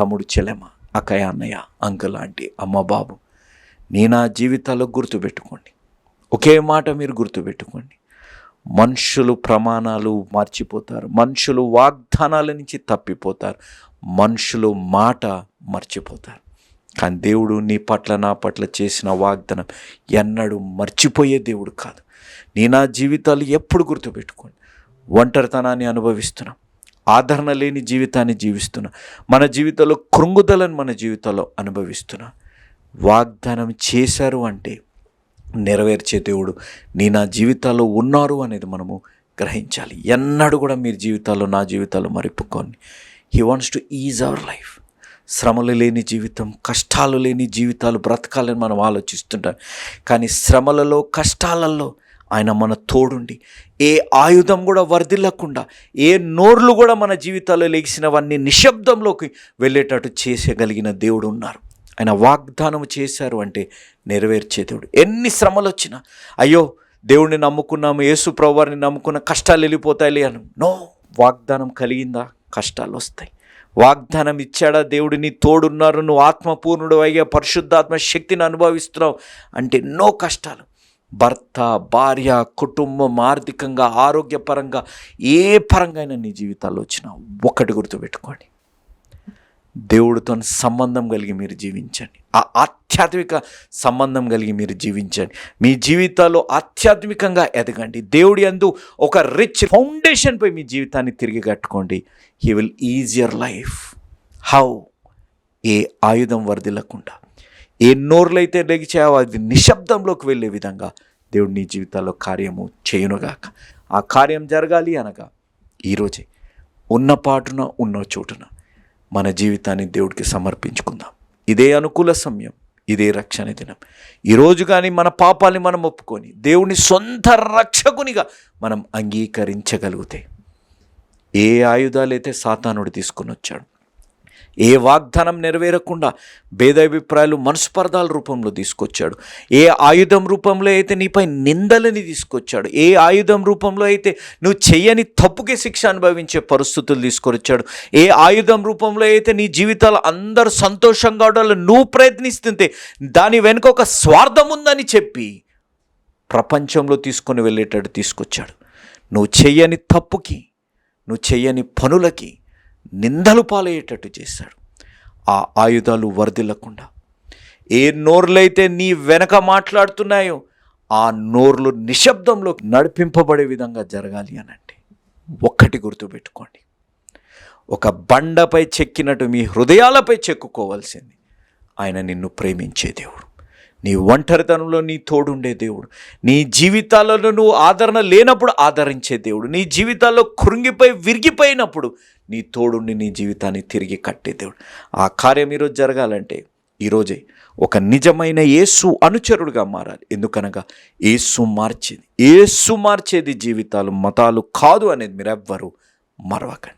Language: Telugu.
తమ్ముడు చెలెమ అక్కయ్య అన్నయ్య అంకుల్ ఆంటీ అమ్మ బాబు నేను ఆ జీవితాల్లో గుర్తుపెట్టుకోండి ఒకే మాట మీరు గుర్తుపెట్టుకోండి మనుషులు ప్రమాణాలు మర్చిపోతారు. మనుషులు వాగ్దానాల నుంచి తప్పిపోతారు. మనుషులు మాట మర్చిపోతారు. కానీ దేవుడు నీ పట్ల నా పట్ల చేసిన వాగ్దానం ఎన్నడూ మర్చిపోయే దేవుడు కాదు. నీ నా జీవితాలు ఎప్పుడు గుర్తుపెట్టుకోండి ఒంటరితనాన్ని అనుభవిస్తున్నాం. ఆదరణ లేని జీవితాన్ని జీవిస్తున్నాం. మన జీవితంలో కృంగుదలను మన జీవితంలో అనుభవిస్తున్నాం. వాగ్దానం చేశారు అంటే నెరవేర్చే దేవుడు నీ నా జీవితాల్లో ఉన్నారు అనేది మనము గ్రహించాలి. ఎన్నడూ కూడా మీరు జీవితాల్లో నా జీవితాల్లో మరిపుకోండి. He wants to is our life శ్రమలు లేని జీవితం కష్టాలు లేని జీవితాలు బ్రతకాలని మనం ఆలోచిస్తుంటాం. కానీ శ్రమలలో కష్టాలలో ఆయన మన తోడుండి. ఏ ఆయుధం కూడా వర్ధిల్లకుండా ఏ నోర్లు కూడా మన జీవితాల్లో లేచినవన్నీ నిశ్శబ్దంలోకి వెళ్ళేటట్టు చేసేయగలిగిన దేవుడు ఉన్నారు. ఆయన వాగ్దానం చేశారు అంటే నెరవేర్చే దేవుడు. ఎన్ని శ్రమలు వచ్చినా అయ్యో దేవుడిని నమ్ముకున్నాము యేసు ప్రభువారిని నమ్ముకున్న కష్టాలు వెళ్ళిపోతాయి అని. నో వాగ్దానం కలిగిందా? కష్టాలు వస్తాయి. వాగ్దానం ఇచ్చాడా? దేవుడిని తోడున్నారు నువ్వు ఆత్మపూర్ణుడు అయ్యే పరిశుద్ధాత్మ శక్తిని అనుభవిస్తున్నావు అంటే ఎన్నో కష్టాలు. భర్త భార్య కుటుంబం ఆర్థికంగా ఆరోగ్యపరంగా ఏ పరంగా అయినా నీ జీవితాల్లో వచ్చినా ఒక్కటి గుర్తుపెట్టుకోండి దేవుడితో సంబంధం కలిగి మీరు జీవించండి. ఆ ఆధ్యాత్మిక సంబంధం కలిగి మీరు జీవించండి. మీ జీవితాల్లో ఆధ్యాత్మికంగా ఎదగండి. దేవుడి అందు ఒక రిచ్ ఫౌండేషన్పై మీ జీవితాన్ని తిరిగి కట్టుకోండి. He will is your life how ఏ ఆయుధం వర్దిల్లకుండా ఏ నోర్లైతే లెగిచావో అది నిశ్శబ్దంలోకి వెళ్ళే విధంగా దేవుడు నీ జీవితాల్లో కార్యము చేయునుగాక. ఆ కార్యం జరగాలి అనగా ఈరోజే ఉన్న పాటున ఉన్న చోటున మన జీవితాన్ని దేవుడికి సమర్పించుకుందాం. ఇదే అనుకూల సమయం ఇదే రక్షణ దినం. ఈరోజు కానీ మన పాపాలని మనం ఒప్పుకొని దేవుని సొంత రక్షకునిగా మనం అంగీకరించగలిగితే ఏ ఆయుధాలైతే సాతానుడు తీసుకొని వచ్చాడు ఏ వాగ్దానం నెరవేరకుండా భేదాభిప్రాయాలు మనస్పర్ధాల రూపంలో తీసుకొచ్చాడు. ఏ ఆయుధం రూపంలో అయితే నీపై నిందలని తీసుకొచ్చాడు. ఏ ఆయుధం రూపంలో అయితే నువ్వు చెయ్యని తప్పుకే శిక్ష అనుభవించే పరిస్థితులు తీసుకొచ్చాడు. ఏ ఆయుధం రూపంలో అయితే నీ జీవితాలు అందరూ సంతోషంగా ఉండాలి నువ్వు ప్రయత్నిస్తుంటే దాని వెనుక ఒక స్వార్థం ఉందని చెప్పి ప్రపంచంలో తీసుకొని వెళ్ళేటట్టు తీసుకొచ్చాడు. నువ్వు చెయ్యని తప్పుకి నువ్వు చెయ్యని పనులకి నిందలు పాలయ్యేటట్టు చేశాడు. ఆ ఆయుధాలు వరదిల్లకుండా ఏ నోర్లైతే నీ వెనక మాట్లాడుతున్నాయో ఆ నోర్లు నిశ్శబ్దంలో నడిపింపబడే విధంగా జరగాలి అని అంటే ఒక్కటి గుర్తుపెట్టుకోండి. ఒక బండపై చెక్కినట్టు మీ హృదయాలపై చెక్కుకోవాల్సింది. ఆయన నిన్ను ప్రేమించే దేవుడు. నీ ఒంటరితనంలో నీ తోడుండే దేవుడు. నీ జీవితాలలో నువ్వు ఆదరణ లేనప్పుడు ఆదరించే దేవుడు. నీ జీవితాల్లో కృంగిపోయి విరిగిపోయినప్పుడు నీ తోడుండి నీ జీవితాన్ని తిరిగి కట్టే దేవుడు. ఆ కార్యం ఈరోజు జరగాలంటే ఈరోజే ఒక నిజమైన యేసు అనుచరుడుగా మారాలి. ఎందుకనగా యేసు మార్చేది. యేసు మార్చేది జీవితాలు మతాలు కాదు అనేది మీరెవ్వరూ మరవకండి.